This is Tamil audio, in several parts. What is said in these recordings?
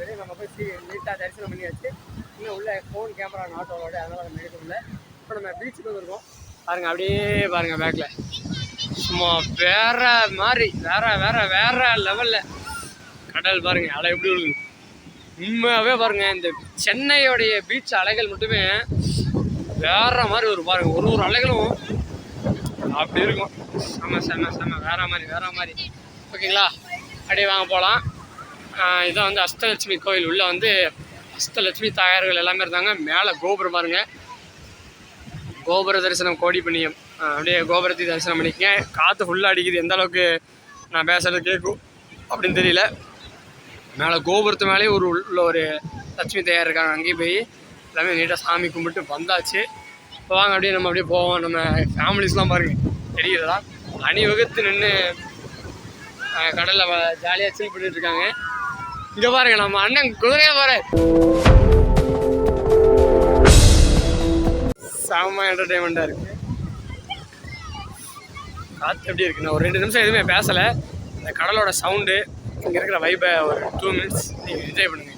வெளியே நம்ம போய் சீ நீட்டாக தரிசனம் பண்ணியாச்சு. இன்னும் உள்ளே ஃபோன் கேமரா நாட்டோட அதனால் நம்ம எடுக்கல இப்போ நம்ம பீச்சுக்கு வந்துருக்கோம். பாருங்கள் அப்படியே பாருங்கள் பேக்கில் சும்மா வேற மாதிரி வேற வேற வேற லெவலில் கடல் பாருங்கள் அலை எப்படி விழுது. உண்மையாகவே பாருங்கள் இந்த சென்னையோடைய பீச் அலைகள் மட்டுமே வேற மாதிரி ஒரு பாருங்கள் ஒரு ஒரு அலைகளும் அப்படி இருக்கும். செம்ம செம்ம செம்ம வேற மாதிரி வேற மாதிரி. ஓகேங்களா அப்படியே வாங்க போகலாம் இதான் வந்து அஷ்டலட்சுமி கோயில். உள்ளே வந்து அஷ்டலட்சுமி தாயார்கள் எல்லாமே இருந்தாங்க. மேலே கோபுரம் பாருங்கள் கோபுர தரிசனம் கோடி பண்ணியம். அப்படியே கோபுரத்தை தரிசனம் பண்ணிக்கங்க. காற்று ஃபுல்லாக அடிக்குது. எந்த அளவுக்கு நான் பேசுறது கேட்கும் அப்படின்னு தெரியல. மேலே கோபுரத்து மேலேயே ஒரு உள்ள ஒரு லட்சுமி தயார் இருக்காங்க. அங்கேயும் போய் எல்லாமே நீட்டாக சாமி கும்பிட்டு வந்தாச்சு. இப்போ வாங்க அப்படியே நம்ம அப்படியே போவோம். நம்ம ஃபேமிலிஸ்லாம் பாருங்கள் தெரியுறதா அணிவகுத்து நின்று கடலில் ஜாலியாக சில் பண்ணிட்டு இருக்காங்க. இங்கே பாருங்க நம்ம அண்ணன் குதிரையை பாரு செம என்டர்டைன்மெண்ட்டாக இருக்குது காற்று எப்படி இருக்கு? நான் ஒரு ரெண்டு நிமிஷம் எதுவுமே பேசலை. இந்த கடலோட சவுண்டு இங்கே இருக்கிற வைப்பை ஒரு டூ மினிட்ஸ் நீங்கள் என்ஜாய் பண்ணுங்க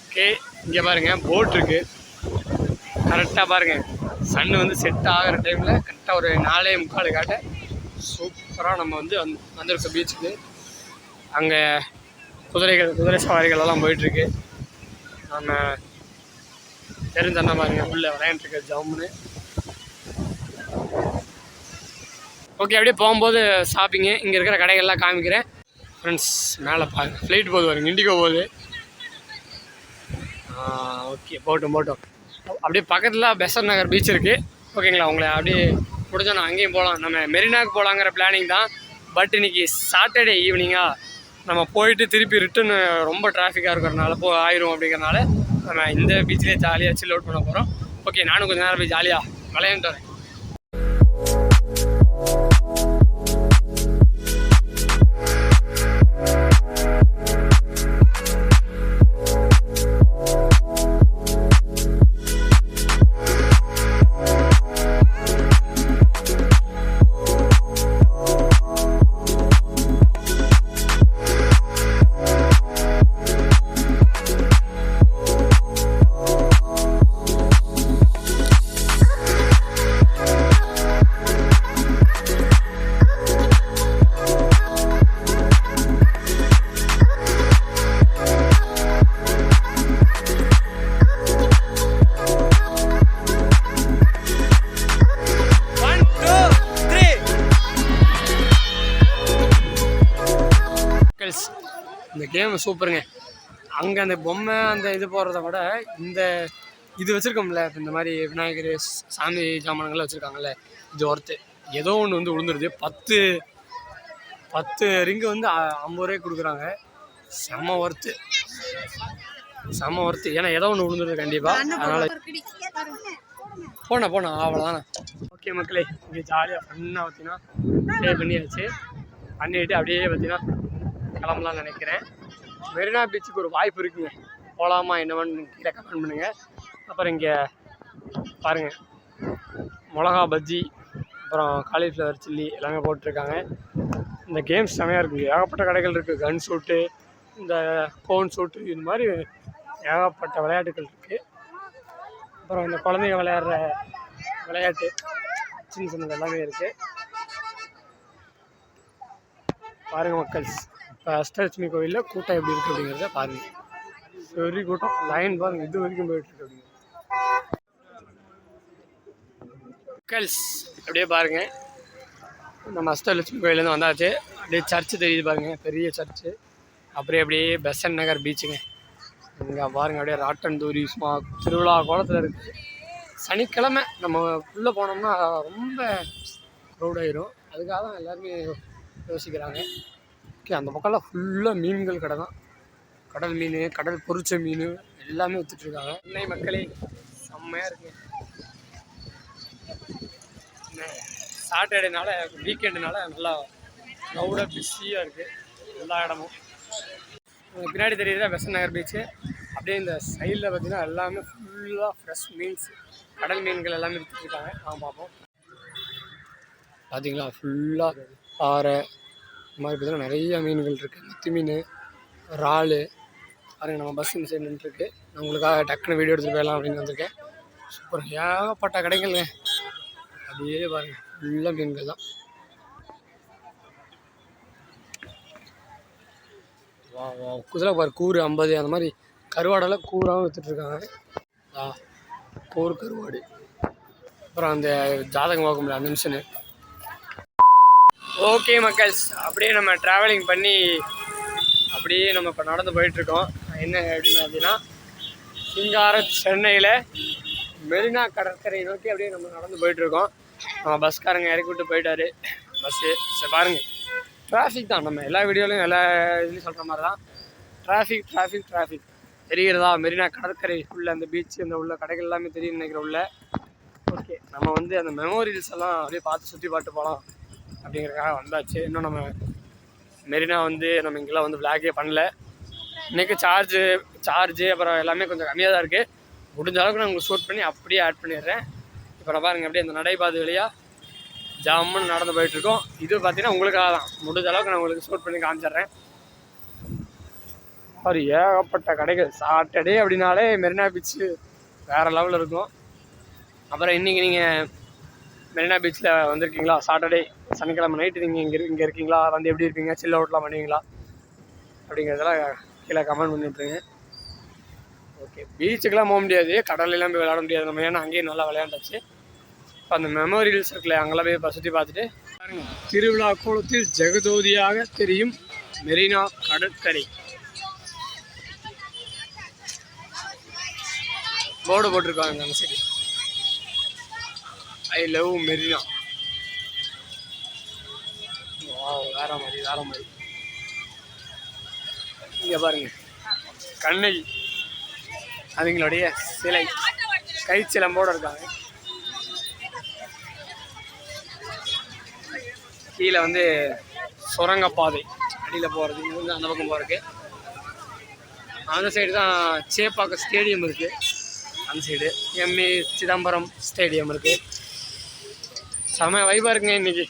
ஓகே இங்கே பாருங்க போட் இருக்கு. கரெக்டாக பாருங்க. சன் வந்து செட் ஆகிற டைமில் கரெக்டாக ஒரு நாலே முக்கால் காட்ட சூப்பராக நம்ம வந்து வந் வந்திருக்கோம் பீச்சுக்கு அங்கே குதிரைகள் குதிரை சவாரிகள் எல்லாம் போயிட்டுருக்கு. நம்ம தெரிஞ்ச பாருங்க உள்ளே விளையாண்டுருக்கு ஜம்முன்னு ஓகே அப்படியே போகும்போது ஷாப்பிங்கு இங்கே இருக்கிற கடைகள்லாம் காமிக்கிறேன். ஃப்ரெண்ட்ஸ் மேலே பாருங்கள் ஃப்ளைட் போகுது பாருங்கள் இண்டிகோ போகுது. ஓகே போட்டும் போட்டும் அப்படியே பக்கத்தில் பெசர் நகர் பீச் இருக்குது ஓகேங்களா உங்களை அப்படியே முடிஞ்சா நான் அங்கேயும் போகலாம் நம்ம மெரினாக்கு போகலாங்கிற பிளானிங் தான். பட் இன்னைக்கு சாட்டர்டே ஈவினிங்காக நம்ம போயிட்டு திருப்பி ரிட்டன் ரொம்ப டிராஃபிக்காக இருக்கிறனால போ ஆயிரும் அப்படிங்கிறனால நம்ம இந்த பீச்சிலே ஜாலியாக சில் அவுட் பண்ண போகிறோம் ஓகே நானும் கொஞ்சம் நேரம் போய் ஜாலியாக விளையாண்டு வரேன். கேம் சூப்பருங்க. அங்கே அந்த பொம்மை அந்த இது போடுறத விட இந்த இது வச்சுருக்கோம்ல இப்போ இந்த மாதிரி விநாயகர் சாமி ஜாமான்கள்லாம் வச்சுருக்காங்கல்ல இது ஒர்த்து. ஏதோ ஒன்று வந்து விழுந்துருது பத்து பத்து ரிங்கு வந்து ஐம்பது ரூபாய்க்கு கொடுக்குறாங்க. செம்ம ஒர்த்து. செம்ம ஒர்த்து. ஏன்னா ஏதோ ஒன்று விழுந்துருது கண்டிப்பாக அதனால் போனேன் போனேன் அவ்வளோதானே ஓகே மக்களே இங்கே ஜாலியாக ஃபன்னாக பார்த்தீங்கன்னா ப்ளே பண்ணியாச்சு. பண்ணிட்டு அப்படியே பார்த்தீங்கன்னா கிளம்பலாம்னு நினைக்கிறேன். மெரினா பீச்சுக்கு ஒரு வாய்ப்பு இருக்குங்க. போகலாமா என்னவான்னு கீழே கமெண்ட் பண்ணுங்கள் அப்புறம் இங்கே பாருங்கள் மிளகா பஜ்ஜி அப்புறம் காலிஃப்ளவர் சில்லி எல்லாமே போட்டிருக்காங்க. இந்த கேம்ஸ் செமையாக இருக்குது ஏகப்பட்ட கடைகள் இருக்குது கன் ஷூட்டு இந்த கோன் ஷூட்டு இது மாதிரி ஏகப்பட்ட விளையாட்டுகள் இருக்குது அப்புறம் இந்த குழந்தைங்க விளையாடுற விளையாட்டு சின்ன சின்னது எல்லாமே இருக்குது பாருங்கள் மக்கள்ஸ். இப்போ அஷ்டலட்சுமி கோவிலில் கூட்டம் எப்படி இருக்குது அப்படிங்கிறத பாருங்கள் வெரி கூட்டம் லைன் பாருங்கள் இது வரைக்கும் போயிட்டுருக்கு அப்படிங்க மக்கள்ஸ் அப்படியே பாருங்கள் நம்ம அஷ்டலட்சுமி கோயிலேருந்து வந்தாச்சு. அப்படியே சர்ச்சு தெரியுது பாருங்கள் பெரிய சர்ச்சு அப்படியே அப்படியே பெசன் நகர் பீச்சுங்க இங்கே பாருங்க அப்படியே ராட்டன் தூரி சும்மா திருவிழா கோலத்தில் இருக்குது சனிக்கிழமை நம்ம உள்ளே போனோம்னா ரொம்ப க்ரௌட் ஆயிரும். அதுக்காக தான் எல்லாருமே யோசிக்கிறாங்க. ஓகே அந்த பக்கம்லாம் ஃபுல்லாக மீன்கள் கடை தான். கடல் மீன் கடல் பொரிச்ச மீன் எல்லாமே விற்றுட்ருக்காங்க சென்னை மக்களே செம்மையாக இருக்கு. சாட்டர்டேனால வீக்கெண்டுனால நல்லா க்ரௌடாக பிஸியாக இருக்குது எல்லா இடமும். பின்னாடி தெரியுதா பெசன் நகர் பீச்சு அப்படியே இந்த சைடில் பார்த்தீங்கன்னா எல்லாமே ஃபுல்லாக ஃப்ரெஷ் மீன்ஸ் கடல் மீன்கள் எல்லாமே விற்றுட்ருக்காங்க நான் பார்ப்போம். பார்த்தீங்களா? ஃபுல்லாக பாறை இந்த மாதிரி பார்த்தீங்கன்னா நிறைய மீன்கள் இருக்குது மத்தி மீன் இறால் பாருங்கள் நம்ம பஸ் இந்த சைடு நின்றுருக்கு நான் உங்களுக்காக டக்குன்னு வீடியோ எடுத்துகிட்டு போயிடலாம் அப்படின்னு வந்திருக்கேன். சூப்பர் ஏகப்பட்ட கடைகள்ங்க. அப்படியே பாருங்கள் ஃபுல்லாக மீன்கள் தான். வா வா குதிரை பாரு கூறு ஐம்பது அந்த மாதிரி கருவாடெல்லாம் கூறாகவும் விற்றுட்ருக்காங்க ஆ கூறு கருவாடு. அப்புறம் அந்த ஜாதகம் பார்க்க முடியல அந்த மிஷினு ஓகே மக்கள்ஸ். அப்படியே நம்ம ட்ராவலிங் பண்ணி அப்படியே நம்ம இப்போ நடந்து போயிட்டுருக்கோம். என்ன அப்படின்னு அப்படின்னா சிங்கார சென்னையில் மெரினா கடற்கரை நோக்கி அப்படியே நம்ம நடந்து போயிட்டுருக்கோம். நம்ம பஸ்காரங்க இறக்கி விட்டு போயிட்டாரு. பஸ்ஸு சரி பாருங்கள் டிராஃபிக் தான். நம்ம எல்லா வீடியோலையும் எல்லா இதுலையும் சொல்கிற மாதிரி தான் டிராஃபிக் டிராஃபிக் டிராஃபிக் தெரிகிறதா? மெரினா கடற்கரை உள்ள அந்த பீச் அந்த உள்ள கடைகள் எல்லாமே தெரியும் நினைக்கிற உள்ள. ஓகே நம்ம வந்து அந்த மெமோரியல்ஸ் எல்லாம் அப்படியே பார்த்து சுற்றி பார்த்து போகலாம் அப்படிங்கிறதுக்காக வந்தாச்சு. இன்னும் நம்ம மெரினா வந்து நம்ம இங்கெல்லாம் வந்து விளாகே பண்ணல. இன்றைக்கி சார்ஜு சார்ஜு அப்புறம் எல்லாமே கொஞ்சம் கம்மியாக தான் இருக்குது முடிஞ்ச அளவுக்கு நான் உங்களுக்கு ஷூட் பண்ணி அப்படியே ஆட் பண்ணிடுறேன். இப்போ நான் பாருங்கள் அப்படியே அந்த நடைபாதை வழியாக ஜாமுன்னு நடந்து போயிட்டுருக்கோம் இது பார்த்தீங்கன்னா உங்களுக்காக தான். முடிஞ்ச அளவுக்கு நான் உங்களுக்கு ஷூட் பண்ணி காமிச்சிடுறேன். ஒரு ஏகப்பட்ட கடைகள். சாட்டர்டே அப்படின்னாலே மெரினா பீச்சு வேறு லெவலில் இருக்கும். அப்புறம் இன்றைக்கி நீங்கள் மெரினா பீச்சில் வந்திருக்கீங்களா? சாட்டர்டே சனிக்கிழமை நைட்டு நீங்கள் இங்கே இங்கே இருக்கீங்களா? வந்து எப்படி இருப்பீங்க? சில் அவுட்லாம் பண்ணுவீங்களா? அப்படிங்கிறதெல்லாம் கீழே கமெண்ட் பண்ணி விட்ருங்க ஓகே பீச்சுக்கெலாம் போக முடியாது. கடல்லாம் போய் விளையாட முடியாது. நம்ம ஏன்னா அங்கேயும் நல்லா விளையாண்டாச்சு. இப்போ அந்த மெமோரியல்ஸ் இருக்குல்ல அங்கெல்லாம் போய் இப்போ சுற்றி பார்த்துட்டு பாருங்க. திருவிழா கோலத்தில் ஜெகஜோதியாக தெரியும் மெரினா கடற்கரை. போர்டு போட்டிருக்காங்க அந்த சைடு ஐ லவ் மெரினா வேற மாதிரி வேற மாதிரி. இங்க பாருங்க. கண்ணகி அதுங்களுடைய சிலை. கைச்சிலம்போடு இருக்காங்க. கீழே வந்து சுரங்கப்பாதை. அடியில் போகிறது இங்க வந்து அந்த பக்கம் போகிறதுக்கு அந்த சைடு தான் சேப்பாக்க ஸ்டேடியம் இருக்குது அந்த சைடு எம்ஏ சிதம்பரம் ஸ்டேடியம் இருக்குது செம வைபாக இருக்குங்க இன்றைக்கி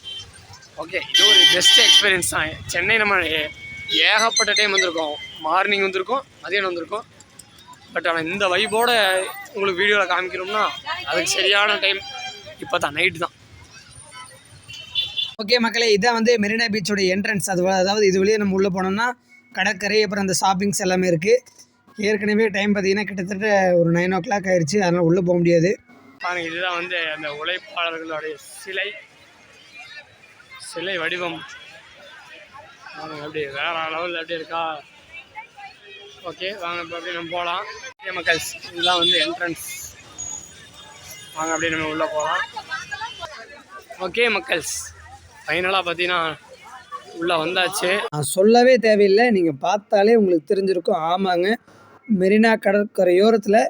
ஓகே இது ஒரு பெஸ்ட் எக்ஸ்பீரியன்ஸ் தான். சென்னை நம்ம ஏ- ஏகப்பட்ட டைம் வந்திருக்கோம். மார்னிங் வந்திருக்கோம் மதியானம் வந்திருக்கோம். பட் ஆனால் இந்த வைபோட உங்களுக்கு வீடியோவில் காமிக்கணும்னா அதுக்கு சரியான டைம் இப்போ தான் நைட்டு தான். ஓகே மக்களே இதான் வந்து மெரினா பீச்சோட என்ட்ரன்ஸ் அது அதாவது இது வழியே நம்ம உள்ளே போனோம்னா கடற்கரை அப்புறம் அந்த ஷாப்பிங்ஸ் எல்லாமே இருக்குது ஏற்கனவே டைம் பார்த்தீங்கன்னா கிட்டத்தட்ட ஒரு நைன் ஓ கிளாக் ஆயிடுச்சு அதனால் உள்ளே போக முடியாது. பாருங்கள் இதுதான் வந்து அந்த உழைப்பாளர்களுடைய சிலை. சிலை வடிவம். பாருங்க அப்படி வேற லெவலில் எப்படி இருக்கா? ஓகே வாங்க இப்போ அப்படியே நம்ம போகலாம் ஓகே மக்கள்ஸ் இதெல்லாம் வந்து என்ட்ரன்ஸ் வாங்க அப்படியே நம்ம உள்ளே போகலாம் ஓகே மக்கள்ஸ் ஃபைனலாக பார்த்தீங்கன்னா உள்ளே வந்தாச்சு. நான் சொல்லவே தேவையில்லை. நீங்கள் பார்த்தாலே உங்களுக்கு தெரிஞ்சிருக்கும். ஆமாங்க மெரினா கடற்கரையோரத்தில்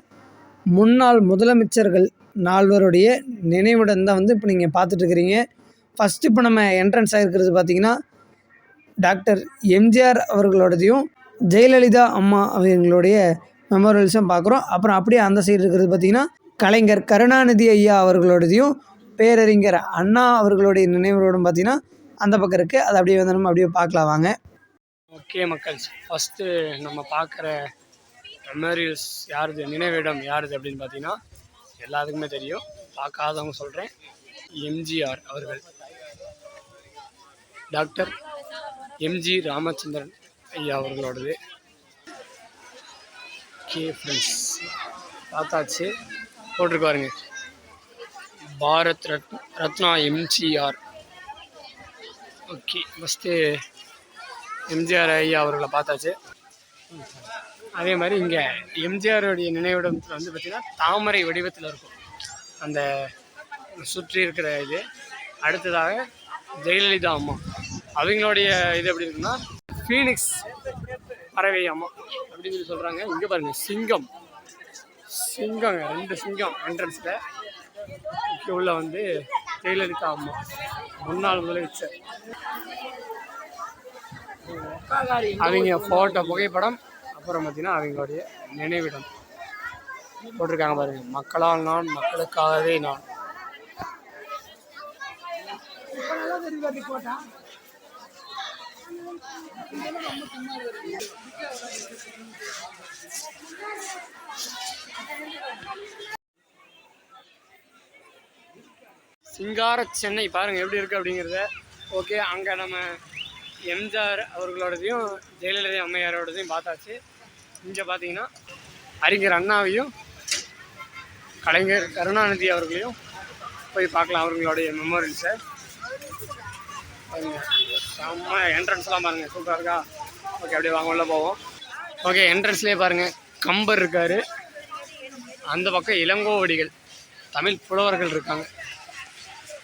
முன்னாள் முதலமைச்சர்கள் நால்வருடைய நினைவிடம் தான் வந்து இப்போ நீங்கள் பார்த்துட்ருக்கிறீங்க ஃபஸ்ட்டு இப்போ நம்ம என்ட்ரன்ஸ் ஆகிருக்கிறது பார்த்தீங்கன்னா டாக்டர் எம்ஜிஆர் அவர்களோடதையும் ஜெயலலிதா அம்மா அவங்களுடைய மெமோரியல்ஸும் பார்க்குறோம். அப்புறம் அப்படியே அந்த சைடு இருக்கிறது பார்த்தீங்கன்னா கலைஞர் கருணாநிதி ஐயா அவர்களோடதையும் பேரறிஞர் அண்ணா அவர்களுடைய நினைவுகளோடும் பார்த்தீங்கன்னா அந்த பக்கம் இருக்குது அதை அப்படியே வந்து நம்ம அப்படியே பார்க்கலாம் வாங்க. ஓகே மக்கள்ஸ் ஃபஸ்ட்டு நம்ம பார்க்குற மெமோரியல்ஸ் யாருது நினைவிடம் யாருது அப்படின்னு பார்த்தீங்கன்னா எல்லாத்துக்குமே தெரியும். பார்க்காதவங்க சொல்கிறேன் எம்ஜிஆர் அவர்கள். டாக்டர் எம்ஜி ராமச்சந்திரன் ஐயா அவர்களோடது. கே ஃப்ரெண்ட்ஸ் பார்த்தாச்சு. போட்டிருக்காருங்க பாரத் ரத் ரத்னா எம்ஜிஆர். ஓகே ஃபஸ்ட்டு எம்ஜிஆர் ஐயா அவர்களை பார்த்தாச்சு. அதே மாதிரி இங்கே எம்ஜிஆருடைய நினைவிடத்தில் வந்து பார்த்திங்கன்னா தாமரை வடிவத்தில் இருக்கும் அந்த சுற்றி இருக்கிற இது அடுத்ததாக ஜெயலலிதா அம்மா அவங்களுடைய இது எப்படி இருக்குன்னா ஃபீனிக்ஸ் பறவை அம்மா அப்படின்னு சொல்லி சொல்கிறாங்க இங்கே பாருங்கள் சிங்கம் சிங்கங்க ரெண்டு சிங்கம் என்ட்ரன்ஸில் உள்ள வந்து ஜெயலலிதா அம்மா முன்னாள் முதலமைச்சர் அவங்க ஃபோட்டோ புகைப்படம் அப்புறம் பார்த்தீங்கன்னா அவங்களுடைய நினைவிடம் போட்டிருக்காங்க பாருங்க. மக்களால் நான் மக்களுக்காகவே நான். சிங்கார சென்னை பாருங்க எப்படி இருக்கு அப்படிங்கிறத. ஓகே அங்கே நம்ம எம்ஜிஆர் அவர்களோடதையும் ஜெயலலிதா அம்மையாரோடதையும் பார்த்தாச்சு. இங்கே பார்த்தீங்கன்னா அறிஞர் அண்ணாவையும் கலைஞர் கருணாநிதி அவர்களையும் போய் பார்க்கலாம் அவர்களுடைய மெமோரியல்ஸை பாருங்க. செம்ம என்ட்ரன்ஸ்லாம் பாருங்கள் சூப்பராக இருக்கா? ஓகே அப்படியே வாங்க உள்ளே போவோம். ஓகே என்ட்ரன்ஸ்லேயே பாருங்கள் கம்பர் இருக்கார். அந்த பக்கம் இளங்கோவடிகள். தமிழ் புலவர்கள் இருக்காங்க.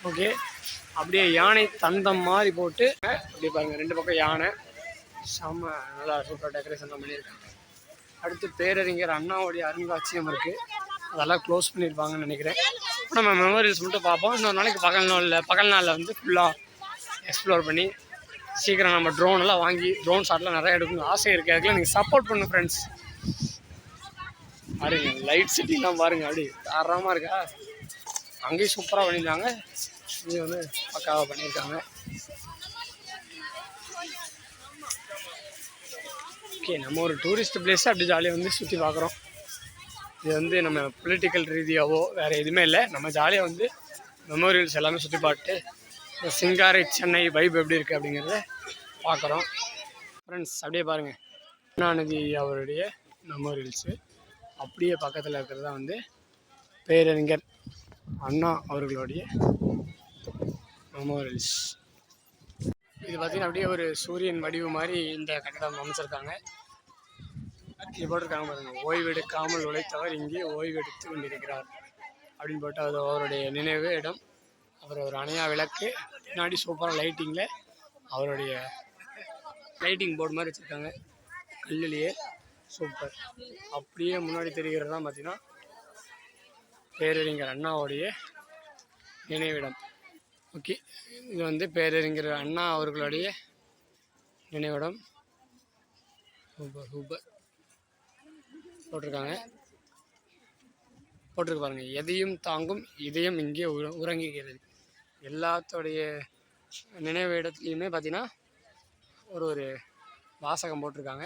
ஓகே அப்படியே யானை தந்தம் மாதிரி போட்டு அப்படியே பாருங்கள் ரெண்டு பக்கம் யானை. செம்ம நல்லா சூப்பராக டெக்கரேஷன்லாம் பண்ணியிருக்காங்க. அடுத்து பேரறிஞர் அண்ணாவுடைய அருங்காட்சியகம் இருக்குது அதெல்லாம் க்ளோஸ் பண்ணியிருப்பாங்கன்னு நினைக்கிறேன். இப்ப நம்ம மெமரிஸ் மட்டும் பார்ப்போம். இன்னொரு நாளைக்கு பகல் நாளில் பகல் நாளில் வந்து ஃபுல்லாக எக்ஸ்ப்ளோர் பண்ணி சீக்கிரம் நம்ம ட்ரோன் எல்லாம் வாங்கி ட்ரோன் ஷாட்லாம் நிறைய எடுக்கணும் ஆசை இருக்குது அதுக்கெல்லாம் நீங்கள் சப்போர்ட் பண்ணு ஃப்ரெண்ட்ஸ் பாருங்க லைட் சிட்டிலாம் பாருங்கள் அப்படி தாராளமாக இருக்கா? அங்கேயும் சூப்பராக பண்ணியிருந்தாங்க இங்கே வந்து பக்காவாக பண்ணியிருக்காங்க. ஓகே நம்ம ஒரு டூரிஸ்ட் பிளேஸை அப்படி ஜாலியாக வந்து சுற்றி பார்க்குறோம் இது வந்து நம்ம பொலிட்டிக்கல் ரீதியாகவோ வேறு எதுவுமே இல்லை. நம்ம ஜாலியாக வந்து மெமோரியல்ஸ் எல்லாமே சுற்றி பார்த்துட்டு சிங்காரை சென்னை வைப் எப்படி இருக்குது அப்படிங்கிறத பார்க்குறோம் ஃப்ரெண்ட்ஸ் அப்படியே பாருங்கள் கருணாநிதி அவருடைய மெமோரியல்ஸு அப்படியே பக்கத்தில் இருக்கிறது தான் வந்து பேரறிஞர் அண்ணா அவர்களுடைய மெமோரியல்ஸ் இது பார்த்தீங்கன்னா அப்படியே ஒரு சூரியன் வடிவு மாதிரி இந்த கட்டடம் அமைச்சிருக்காங்க. இது போட்டிருக்காங்க பாருங்க. ஓய்வெடுக்காமல் உழைத்தவர் இங்கே ஓய்வெடுத்து கொண்டிருக்கிறார் அப்படின்னு போட்டு அது அவருடைய நினைவு இடம். அப்புறம் ஒரு அணையா விளக்கு பின்னாடி சூப்பராக லைட்டிங்கில் அவருடைய லைட்டிங் போர்டு மாதிரி வச்சுருக்காங்க. கல்லுலேயே சூப்பர் அப்படியே முன்னாடி தெரிகிறது தான் பார்த்தீங்கன்னா பேரறிஞர் அண்ணாவுடைய நினைவிடம். ஓகே. இது வந்து பேரறிஞர் அண்ணா அவர்களுடைய நினைவிடம். ஹூபர் ஹூபர் போட்டிருக்காங்க. போட்டிருக்கு பாருங்கள் எதையும் தாங்கும் இதயம் இங்கே உறங்குகிறது. எல்லாத்தோடைய நினைவு இடத்துலையுமே பார்த்தீங்கன்னா ஒரு ஒரு வாசகம் போட்டிருக்காங்க.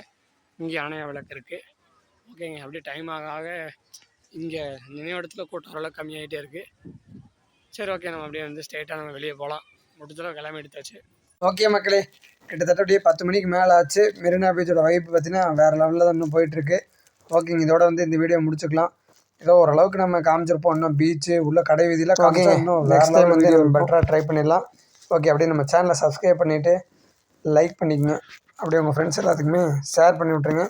இங்கே அணைய விளக்கு இருக்குது ஓகேங்க. அப்படியே டைம் ஆக ஆக இங்கே நினைவிடத்தில் கூட்டம் ஓரளவு கம்மியாகிட்டே இருக்குது சரி ஓகே நம்ம அப்படியே வந்து ஸ்ட்ரெயிட்டாக நம்ம வெளியே போகலாம் முடிஞ்சளவு கிளம்பி எடுத்தாச்சு. ஓகே மக்களே கிட்டத்தட்ட அப்படியே பத்து மணிக்கு மேலே ஆச்சு. மெரினா பீச்சோட வைப்பு பார்த்தீங்கன்னா வேறு லெவலில் தான் இன்னும் போயிட்டுருக்கு ஓகேங்க இதோட வந்து இந்த வீடியோ முடிச்சுக்கலாம். ஏதோ ஓரளவுக்கு நம்ம காமிச்சிருப்போம் இன்னும் பீச்சு உள்ள கடை வீதியெலாம் காமிச்சா இன்னும் நெக்ஸ்ட் டைம் வந்து பெட்டராக ட்ரை பண்ணிடலாம். ஓகே அப்படியே நம்ம சேனலை சப்ஸ்கிரைப் பண்ணிவிட்டு லைக் பண்ணிக்கங்க. அப்படியே உங்கள் ஃப்ரெண்ட்ஸ் எல்லாத்துக்குமே ஷேர் பண்ணி விட்ருங்க